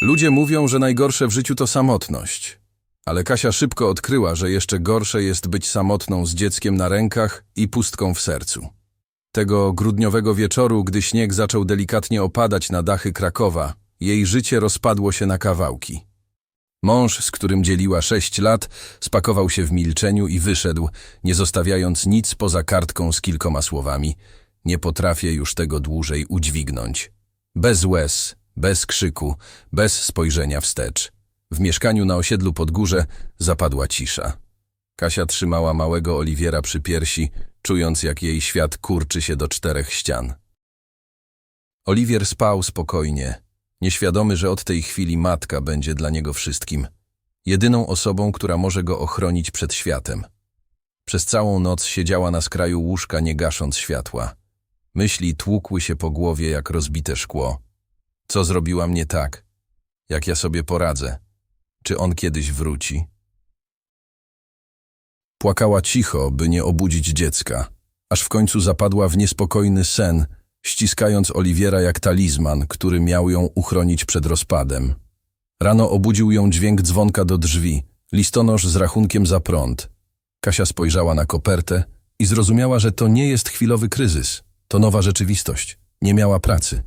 Ludzie mówią, że najgorsze w życiu to samotność. Ale Kasia szybko odkryła, że jeszcze gorsze jest być samotną z dzieckiem na rękach i pustką w sercu. Tego grudniowego wieczoru, gdy śnieg zaczął delikatnie opadać na dachy Krakowa, jej życie rozpadło się na kawałki. Mąż, z którym dzieliła sześć lat, spakował się w milczeniu i wyszedł, nie zostawiając nic poza kartką z kilkoma słowami. Nie potrafię już tego dłużej udźwignąć. Bez łez, bez krzyku, bez spojrzenia wstecz. W mieszkaniu na osiedlu pod górze zapadła cisza. Kasia trzymała małego Oliwiera przy piersi, czując jak jej świat kurczy się do czterech ścian. Oliwier spał spokojnie, nieświadomy, że od tej chwili matka będzie dla niego wszystkim. Jedyną osobą, która może go ochronić przed światem. Przez całą noc siedziała na skraju łóżka, nie gasząc światła. Myśli tłukły się po głowie jak rozbite szkło. Co zrobiłam nie tak? Jak ja sobie poradzę? Czy on kiedyś wróci? Płakała cicho, by nie obudzić dziecka, aż w końcu zapadła w niespokojny sen, ściskając Oliwiera jak talizman, który miał ją uchronić przed rozpadem. Rano obudził ją dźwięk dzwonka do drzwi, listonosz z rachunkiem za prąd. Kasia spojrzała na kopertę i zrozumiała, że to nie jest chwilowy kryzys, to nowa rzeczywistość. Nie miała pracy.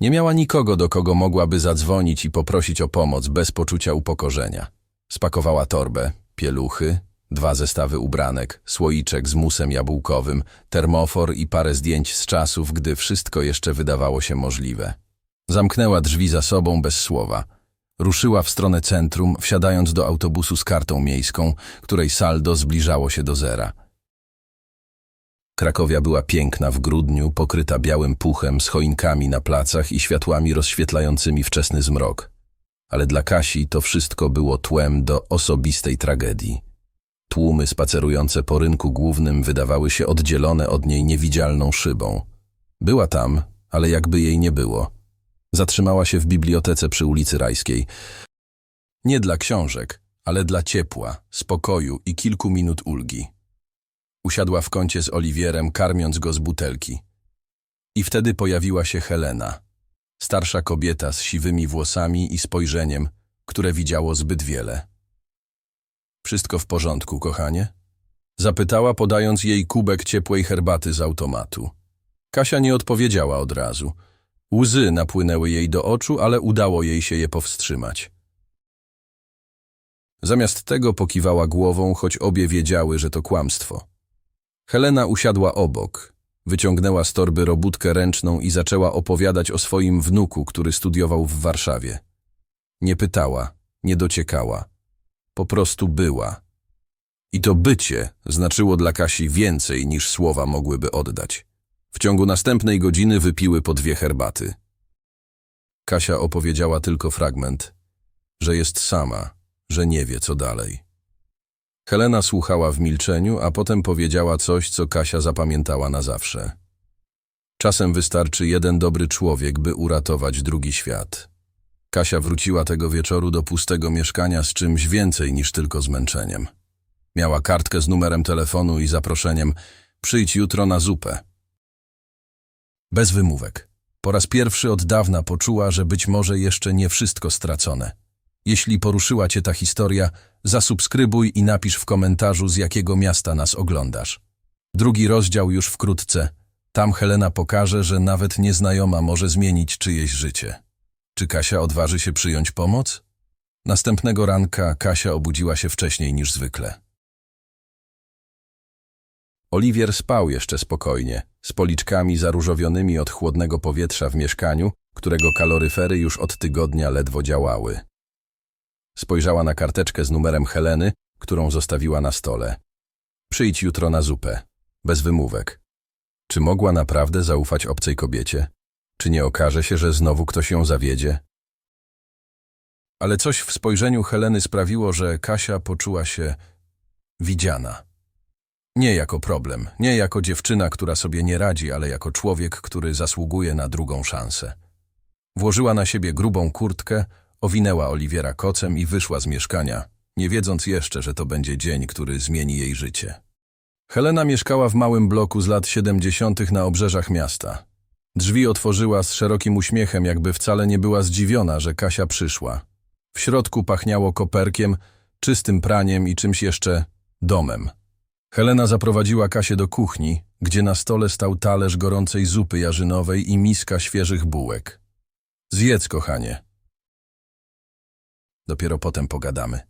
Nie miała nikogo, do kogo mogłaby zadzwonić i poprosić o pomoc bez poczucia upokorzenia. Spakowała torbę, pieluchy, dwa zestawy ubranek, słoiczek z musem jabłkowym, termofor i parę zdjęć z czasów, gdy wszystko jeszcze wydawało się możliwe. Zamknęła drzwi za sobą bez słowa. Ruszyła w stronę centrum, wsiadając do autobusu z kartą miejską, której saldo zbliżało się do zera. Krakowia była piękna w grudniu, pokryta białym puchem, z choinkami na placach i światłami rozświetlającymi wczesny zmrok. Ale dla Kasi to wszystko było tłem do osobistej tragedii. Tłumy spacerujące po rynku głównym wydawały się oddzielone od niej niewidzialną szybą. Była tam, ale jakby jej nie było. Zatrzymała się w bibliotece przy ulicy Rajskiej. Nie dla książek, ale dla ciepła, spokoju i kilku minut ulgi. Usiadła w kącie z Oliwierem, karmiąc go z butelki. I wtedy pojawiła się Helena. Starsza kobieta z siwymi włosami i spojrzeniem, które widziało zbyt wiele. Wszystko w porządku, kochanie? Zapytała, podając jej kubek ciepłej herbaty z automatu. Kasia nie odpowiedziała od razu. Łzy napłynęły jej do oczu, ale udało jej się je powstrzymać. Zamiast tego pokiwała głową, choć obie wiedziały, że to kłamstwo. Helena usiadła obok, wyciągnęła z torby robótkę ręczną i zaczęła opowiadać o swoim wnuku, który studiował w Warszawie. Nie pytała, nie dociekała. Po prostu była. I to bycie znaczyło dla Kasi więcej niż słowa mogłyby oddać. W ciągu następnej godziny wypiły po dwie herbaty. Kasia opowiedziała tylko fragment, że jest sama, że nie wie co dalej. Helena słuchała w milczeniu, a potem powiedziała coś, co Kasia zapamiętała na zawsze. Czasem wystarczy jeden dobry człowiek, by uratować drugi świat. Kasia wróciła tego wieczoru do pustego mieszkania z czymś więcej niż tylko zmęczeniem. Miała kartkę z numerem telefonu i zaproszeniem przyjdź jutro na zupę. Bez wymówek. Po raz pierwszy od dawna poczuła, że być może jeszcze nie wszystko stracone. Jeśli poruszyła Cię ta historia, zasubskrybuj i napisz w komentarzu, z jakiego miasta nas oglądasz. Drugi rozdział już wkrótce. Tam Helena pokaże, że nawet nieznajoma może zmienić czyjeś życie. Czy Kasia odważy się przyjąć pomoc? Następnego ranka Kasia obudziła się wcześniej niż zwykle. Oliwier spał jeszcze spokojnie, z policzkami zaróżowionymi od chłodnego powietrza w mieszkaniu, którego kaloryfery już od tygodnia ledwo działały. Spojrzała na karteczkę z numerem Heleny, którą zostawiła na stole. Przyjdź jutro na zupę. Bez wymówek. Czy mogła naprawdę zaufać obcej kobiecie? Czy nie okaże się, że znowu ktoś ją zawiedzie? Ale coś w spojrzeniu Heleny sprawiło, że Kasia poczuła się widziana. Nie jako problem, nie jako dziewczyna, która sobie nie radzi, ale jako człowiek, który zasługuje na drugą szansę. Włożyła na siebie grubą kurtkę, owinęła Oliwiera kocem i wyszła z mieszkania, nie wiedząc jeszcze, że to będzie dzień, który zmieni jej życie. Helena mieszkała w małym bloku z lat 70. na obrzeżach miasta. Drzwi otworzyła z szerokim uśmiechem, jakby wcale nie była zdziwiona, że Kasia przyszła. W środku pachniało koperkiem, czystym praniem i czymś jeszcze domem. Helena zaprowadziła Kasię do kuchni, gdzie na stole stał talerz gorącej zupy jarzynowej i miska świeżych bułek. Zjedz, kochanie. Dopiero potem pogadamy,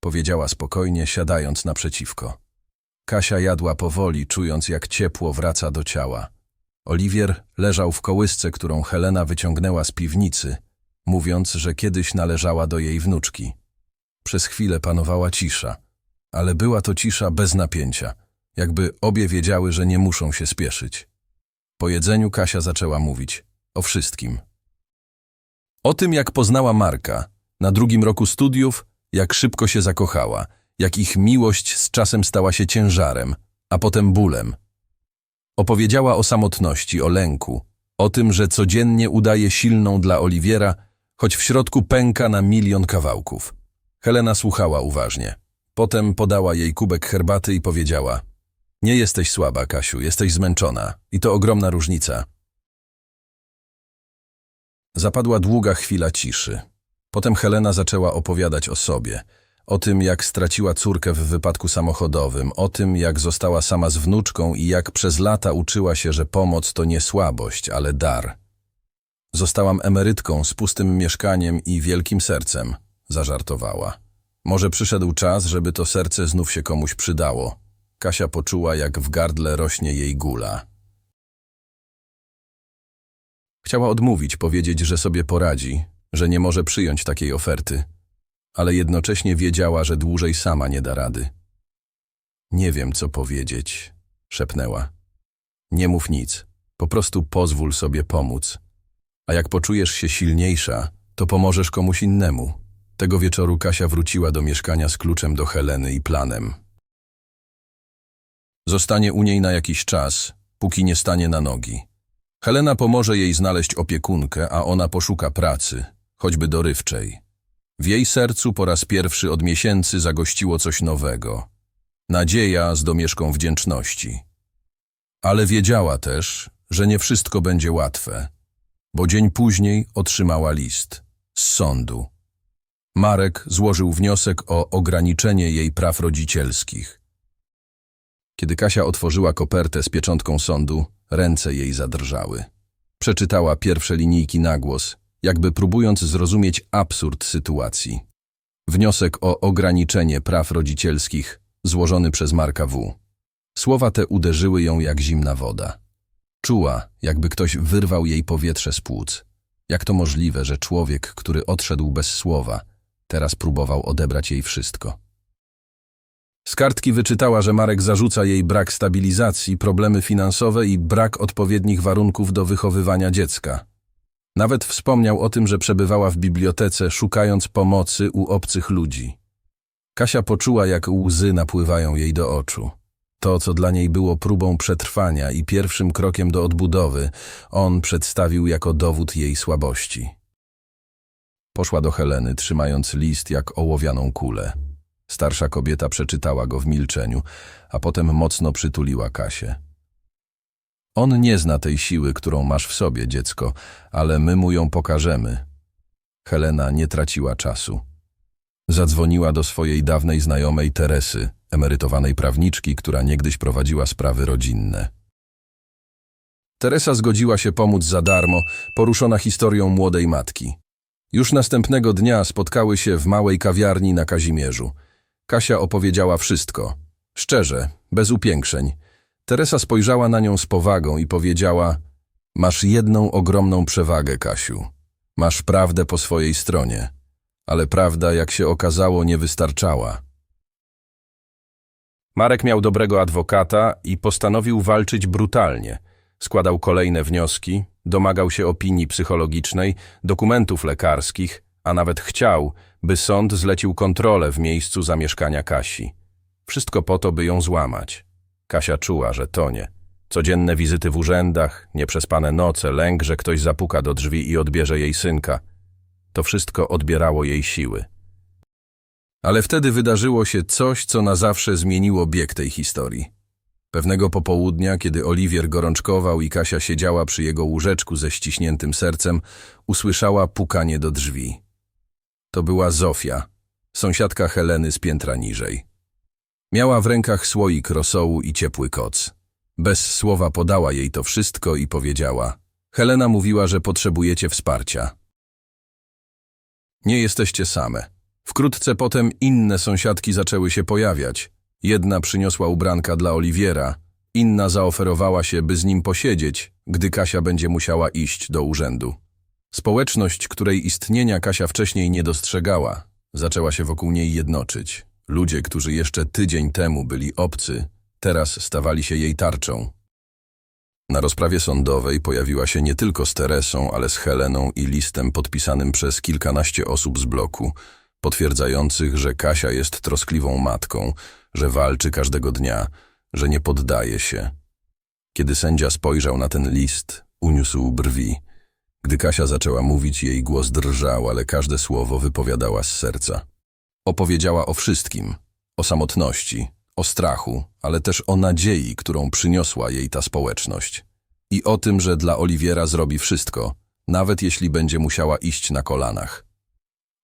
powiedziała spokojnie, siadając naprzeciwko. Kasia jadła powoli, czując jak ciepło wraca do ciała. Oliwier leżał w kołysce, którą Helena wyciągnęła z piwnicy, mówiąc, że kiedyś należała do jej wnuczki. Przez chwilę panowała cisza, ale była to cisza bez napięcia, jakby obie wiedziały, że nie muszą się spieszyć. Po jedzeniu Kasia zaczęła mówić o wszystkim. O tym, jak poznała Marka, na drugim roku studiów, jak szybko się zakochała, jak ich miłość z czasem stała się ciężarem, a potem bólem. Opowiedziała o samotności, o lęku, o tym, że codziennie udaje silną dla Oliwiera, choć w środku pęka na milion kawałków. Helena słuchała uważnie. Potem podała jej kubek herbaty i powiedziała – Nie jesteś słaba, Kasiu, jesteś zmęczona i to ogromna różnica. Zapadła długa chwila ciszy. Potem Helena zaczęła opowiadać o sobie, o tym, jak straciła córkę w wypadku samochodowym, o tym, jak została sama z wnuczką i jak przez lata uczyła się, że pomoc to nie słabość, ale dar. Zostałam emerytką z pustym mieszkaniem i wielkim sercem, zażartowała. Może przyszedł czas, żeby to serce znów się komuś przydało. Kasia poczuła, jak w gardle rośnie jej gula. Chciała odmówić, powiedzieć, że sobie poradzi, że nie może przyjąć takiej oferty, ale jednocześnie wiedziała, że dłużej sama nie da rady. Nie wiem, co powiedzieć, szepnęła. Nie mów nic, po prostu pozwól sobie pomóc. A jak poczujesz się silniejsza, to pomożesz komuś innemu. Tego wieczoru Kasia wróciła do mieszkania z kluczem do Heleny i planem. Zostanie u niej na jakiś czas, póki nie stanie na nogi. Helena pomoże jej znaleźć opiekunkę, a ona poszuka pracy, choćby dorywczej. W jej sercu po raz pierwszy od miesięcy zagościło coś nowego. Nadzieja z domieszką wdzięczności. Ale wiedziała też, że nie wszystko będzie łatwe, bo dzień później otrzymała list z sądu. Marek złożył wniosek o ograniczenie jej praw rodzicielskich. Kiedy Kasia otworzyła kopertę z pieczątką sądu, ręce jej zadrżały. Przeczytała pierwsze linijki na głos, jakby próbując zrozumieć absurd sytuacji. Wniosek o ograniczenie praw rodzicielskich złożony przez Marka W. Słowa te uderzyły ją jak zimna woda. Czuła, jakby ktoś wyrwał jej powietrze z płuc. Jak to możliwe, że człowiek, który odszedł bez słowa, teraz próbował odebrać jej wszystko? Z kartki wyczytała, że Marek zarzuca jej brak stabilizacji, problemy finansowe i brak odpowiednich warunków do wychowywania dziecka. Nawet wspomniał o tym, że przebywała w bibliotece, szukając pomocy u obcych ludzi. Kasia poczuła, jak łzy napływają jej do oczu. To, co dla niej było próbą przetrwania i pierwszym krokiem do odbudowy, on przedstawił jako dowód jej słabości. Poszła do Heleny, trzymając list jak ołowianą kulę. Starsza kobieta przeczytała go w milczeniu, a potem mocno przytuliła Kasię. On nie zna tej siły, którą masz w sobie, dziecko, ale my mu ją pokażemy. Helena nie traciła czasu. Zadzwoniła do swojej dawnej znajomej Teresy, emerytowanej prawniczki, która niegdyś prowadziła sprawy rodzinne. Teresa zgodziła się pomóc za darmo, poruszona historią młodej matki. Już następnego dnia spotkały się w małej kawiarni na Kazimierzu. Kasia opowiedziała wszystko. Szczerze, bez upiększeń. Teresa spojrzała na nią z powagą i powiedziała Masz jedną ogromną przewagę, Kasiu. Masz prawdę po swojej stronie. Ale prawda, jak się okazało, nie wystarczała. Marek miał dobrego adwokata i postanowił walczyć brutalnie. Składał kolejne wnioski, domagał się opinii psychologicznej, dokumentów lekarskich, a nawet chciał, by sąd zlecił kontrolę w miejscu zamieszkania Kasi. Wszystko po to, by ją złamać. Kasia czuła, że tonie. Codzienne wizyty w urzędach, nieprzespane noce, lęk, że ktoś zapuka do drzwi i odbierze jej synka. To wszystko odbierało jej siły. Ale wtedy wydarzyło się coś, co na zawsze zmieniło bieg tej historii. Pewnego popołudnia, kiedy Oliwier gorączkował i Kasia siedziała przy jego łóżeczku ze ściśniętym sercem, usłyszała pukanie do drzwi. To była Zofia, sąsiadka Heleny z piętra niżej. Miała w rękach słoik rosołu i ciepły koc. Bez słowa podała jej to wszystko i powiedziała: Helena mówiła, że potrzebujecie wsparcia. Nie jesteście same. Wkrótce potem inne sąsiadki zaczęły się pojawiać. Jedna przyniosła ubranka dla Oliwiera, inna zaoferowała się, by z nim posiedzieć, gdy Kasia będzie musiała iść do urzędu. Społeczność, której istnienia Kasia wcześniej nie dostrzegała, zaczęła się wokół niej jednoczyć. Ludzie, którzy jeszcze tydzień temu byli obcy, teraz stawali się jej tarczą. Na rozprawie sądowej pojawiła się nie tylko z Teresą, ale z Heleną i listem podpisanym przez kilkanaście osób z bloku, potwierdzających, że Kasia jest troskliwą matką, że walczy każdego dnia, że nie poddaje się. Kiedy sędzia spojrzał na ten list, uniósł brwi. Gdy Kasia zaczęła mówić, jej głos drżał, ale każde słowo wypowiadała z serca. Opowiedziała o wszystkim, o samotności, o strachu, ale też o nadziei, którą przyniosła jej ta społeczność. I o tym, że dla Oliwiera zrobi wszystko, nawet jeśli będzie musiała iść na kolanach.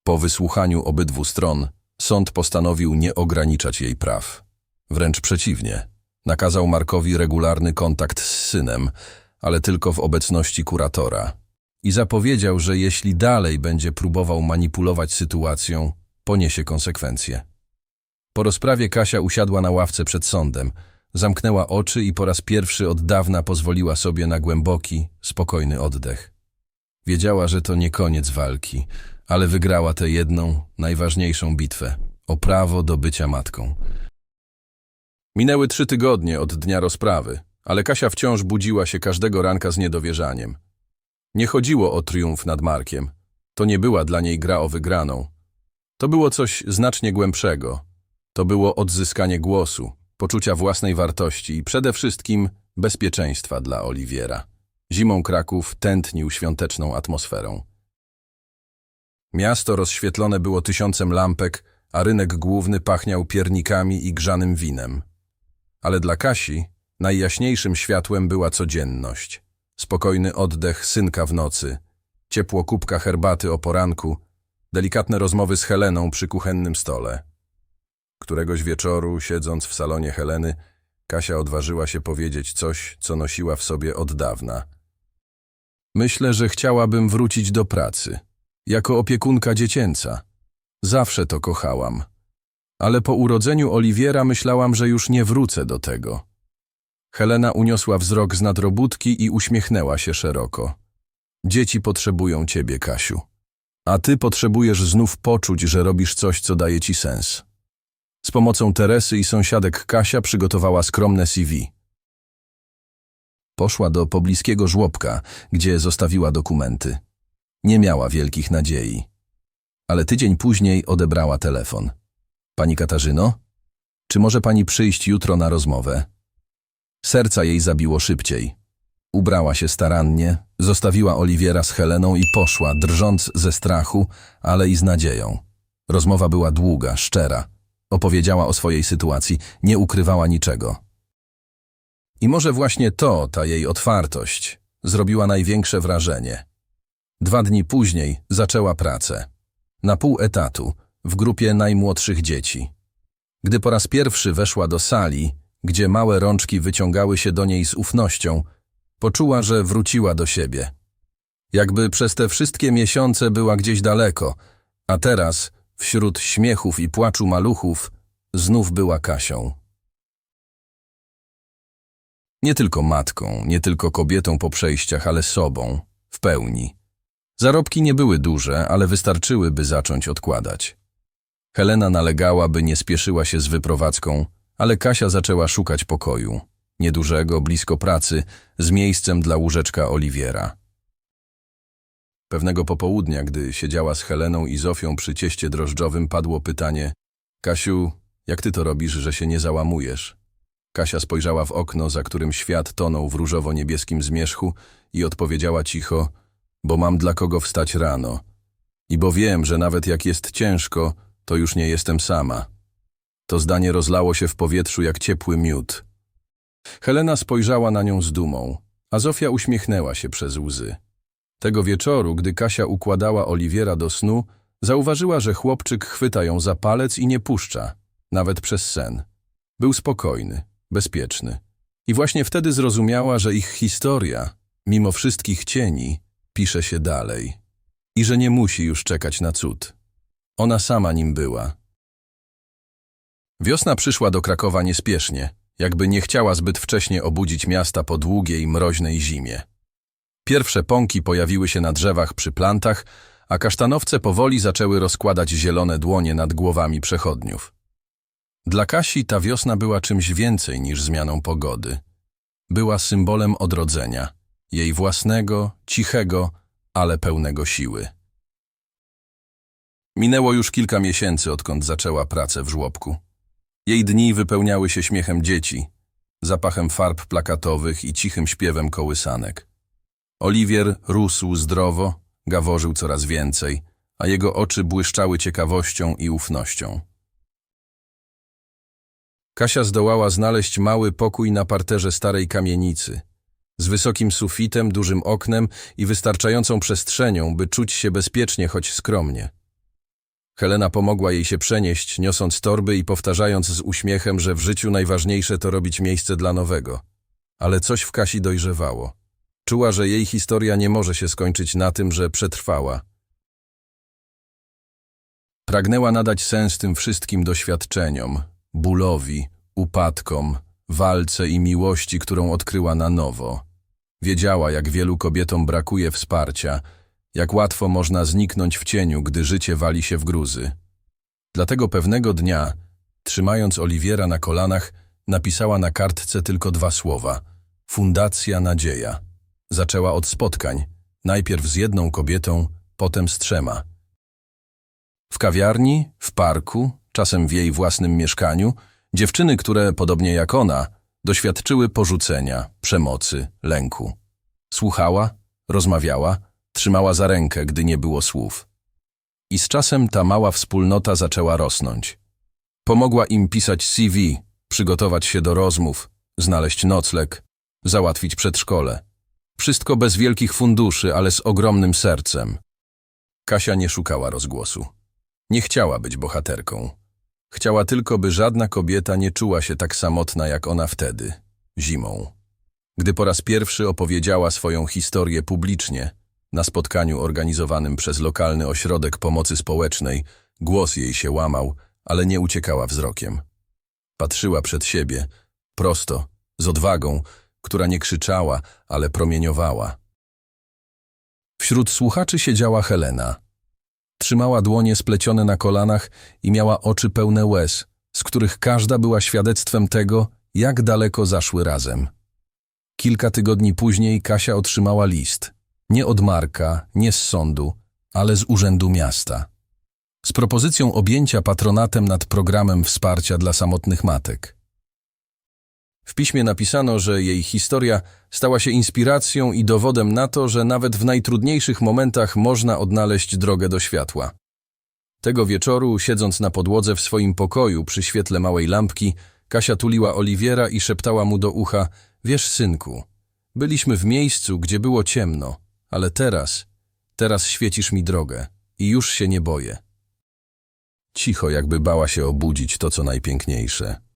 Po wysłuchaniu obydwu stron, sąd postanowił nie ograniczać jej praw. Wręcz przeciwnie, nakazał Markowi regularny kontakt z synem, ale tylko w obecności kuratora. I zapowiedział, że jeśli dalej będzie próbował manipulować sytuacją, poniesie konsekwencje. Po rozprawie Kasia usiadła na ławce przed sądem, zamknęła oczy i po raz pierwszy od dawna pozwoliła sobie na głęboki, spokojny oddech. Wiedziała, że to nie koniec walki, ale wygrała tę jedną, najważniejszą bitwę o prawo do bycia matką. Minęły trzy tygodnie od dnia rozprawy, ale Kasia wciąż budziła się każdego ranka z niedowierzaniem. Nie chodziło o triumf nad Markiem. To nie była dla niej gra o wygraną. To było coś znacznie głębszego. To było odzyskanie głosu, poczucia własnej wartości i przede wszystkim bezpieczeństwa dla Oliwiera. Zimą Kraków tętnił świąteczną atmosferą. Miasto rozświetlone było tysiącem lampek, a rynek główny pachniał piernikami i grzanym winem. Ale dla Kasi najjaśniejszym światłem była codzienność. Spokojny oddech synka w nocy, ciepło kubka herbaty o poranku, delikatne rozmowy z Heleną przy kuchennym stole. Któregoś wieczoru, siedząc w salonie Heleny, Kasia odważyła się powiedzieć coś, co nosiła w sobie od dawna. Myślę, że chciałabym wrócić do pracy. Jako opiekunka dziecięca. Zawsze to kochałam. Ale po urodzeniu Oliwiera myślałam, że już nie wrócę do tego. Helena uniosła wzrok z nadrobótki i uśmiechnęła się szeroko. Dzieci potrzebują ciebie, Kasiu. A ty potrzebujesz znów poczuć, że robisz coś, co daje ci sens. Z pomocą Teresy i sąsiadek Kasia przygotowała skromne CV. Poszła do pobliskiego żłobka, gdzie zostawiła dokumenty. Nie miała wielkich nadziei. Ale tydzień później odebrała telefon. Pani Katarzyno? Czy może pani przyjść jutro na rozmowę? Serca jej zabiło szybciej. Ubrała się starannie, zostawiła Oliwiera z Heleną i poszła, drżąc ze strachu, ale i z nadzieją. Rozmowa była długa, szczera. Opowiedziała o swojej sytuacji, nie ukrywała niczego. I może właśnie to, ta jej otwartość, zrobiła największe wrażenie. Dwa dni później zaczęła pracę. Na pół etatu, w grupie najmłodszych dzieci. Gdy po raz pierwszy weszła do sali, gdzie małe rączki wyciągały się do niej z ufnością, poczuła, że wróciła do siebie. Jakby przez te wszystkie miesiące była gdzieś daleko, a teraz, wśród śmiechów i płaczu maluchów, znów była Kasią. Nie tylko matką, nie tylko kobietą po przejściach, ale sobą, w pełni. Zarobki nie były duże, ale wystarczyły, by zacząć odkładać. Helena nalegała, by nie spieszyła się z wyprowadzką, ale Kasia zaczęła szukać pokoju. Niedużego, blisko pracy, z miejscem dla łóżeczka Oliwiera. Pewnego popołudnia, gdy siedziała z Heleną i Zofią przy cieście drożdżowym, padło pytanie Kasiu, jak ty to robisz, że się nie załamujesz? Kasia spojrzała w okno, za którym świat tonął w różowo-niebieskim zmierzchu i odpowiedziała cicho, bo mam dla kogo wstać rano. I bo wiem, że nawet jak jest ciężko, to już nie jestem sama. To zdanie rozlało się w powietrzu jak ciepły miód. Helena spojrzała na nią z dumą, a Zofia uśmiechnęła się przez łzy. Tego wieczoru, gdy Kasia układała Oliwiera do snu, zauważyła, że chłopczyk chwyta ją za palec i nie puszcza, nawet przez sen. Był spokojny, bezpieczny. I właśnie wtedy zrozumiała, że ich historia, mimo wszystkich cieni, pisze się dalej. I że nie musi już czekać na cud. Ona sama nim była. Wiosna przyszła do Krakowa niespiesznie, jakby nie chciała zbyt wcześnie obudzić miasta po długiej, mroźnej zimie. Pierwsze pąki pojawiły się na drzewach przy plantach, a kasztanowce powoli zaczęły rozkładać zielone dłonie nad głowami przechodniów. Dla Kasi ta wiosna była czymś więcej niż zmianą pogody. Była symbolem odrodzenia, jej własnego, cichego, ale pełnego siły. Minęło już kilka miesięcy, odkąd zaczęła pracę w żłobku. Jej dni wypełniały się śmiechem dzieci, zapachem farb plakatowych i cichym śpiewem kołysanek. Oliwier rósł zdrowo, gaworzył coraz więcej, a jego oczy błyszczały ciekawością i ufnością. Kasia zdołała znaleźć mały pokój na parterze starej kamienicy, z wysokim sufitem, dużym oknem i wystarczającą przestrzenią, by czuć się bezpiecznie, choć skromnie. Helena pomogła jej się przenieść, niosąc torby i powtarzając z uśmiechem, że w życiu najważniejsze to robić miejsce dla nowego. Ale coś w Kasi dojrzewało. Czuła, że jej historia nie może się skończyć na tym, że przetrwała. Pragnęła nadać sens tym wszystkim doświadczeniom, bólowi, upadkom, walce i miłości, którą odkryła na nowo. Wiedziała, jak wielu kobietom brakuje wsparcia, jak łatwo można zniknąć w cieniu, gdy życie wali się w gruzy. Dlatego pewnego dnia, trzymając Oliwiera na kolanach, napisała na kartce tylko dwa słowa – Fundacja Nadzieja. Zaczęła od spotkań, najpierw z jedną kobietą, potem z trzema. W kawiarni, w parku, czasem w jej własnym mieszkaniu, dziewczyny, które, podobnie jak ona, doświadczyły porzucenia, przemocy, lęku. Słuchała, rozmawiała, trzymała za rękę, gdy nie było słów. I z czasem ta mała wspólnota zaczęła rosnąć. Pomogła im pisać CV, przygotować się do rozmów, znaleźć nocleg, załatwić przedszkole. Wszystko bez wielkich funduszy, ale z ogromnym sercem. Kasia nie szukała rozgłosu. Nie chciała być bohaterką. Chciała tylko, by żadna kobieta nie czuła się tak samotna jak ona wtedy, zimą. Gdy po raz pierwszy opowiedziała swoją historię publicznie, na spotkaniu organizowanym przez lokalny ośrodek pomocy społecznej, głos jej się łamał, ale nie uciekała wzrokiem. Patrzyła przed siebie, prosto, z odwagą, która nie krzyczała, ale promieniowała. Wśród słuchaczy siedziała Helena. Trzymała dłonie splecione na kolanach i miała oczy pełne łez, z których każda była świadectwem tego, jak daleko zaszły razem. Kilka tygodni później Kasia otrzymała list. Nie od Marka, nie z sądu, ale z Urzędu Miasta. Z propozycją objęcia patronatem nad programem wsparcia dla samotnych matek. W piśmie napisano, że jej historia stała się inspiracją i dowodem na to, że nawet w najtrudniejszych momentach można odnaleźć drogę do światła. Tego wieczoru, siedząc na podłodze w swoim pokoju przy świetle małej lampki, Kasia tuliła Oliwiera i szeptała mu do ucha – Wiesz, synku, byliśmy w miejscu, gdzie było ciemno, ale teraz, teraz świecisz mi drogę i już się nie boję. Cicho, jakby bała się obudzić to, co najpiękniejsze –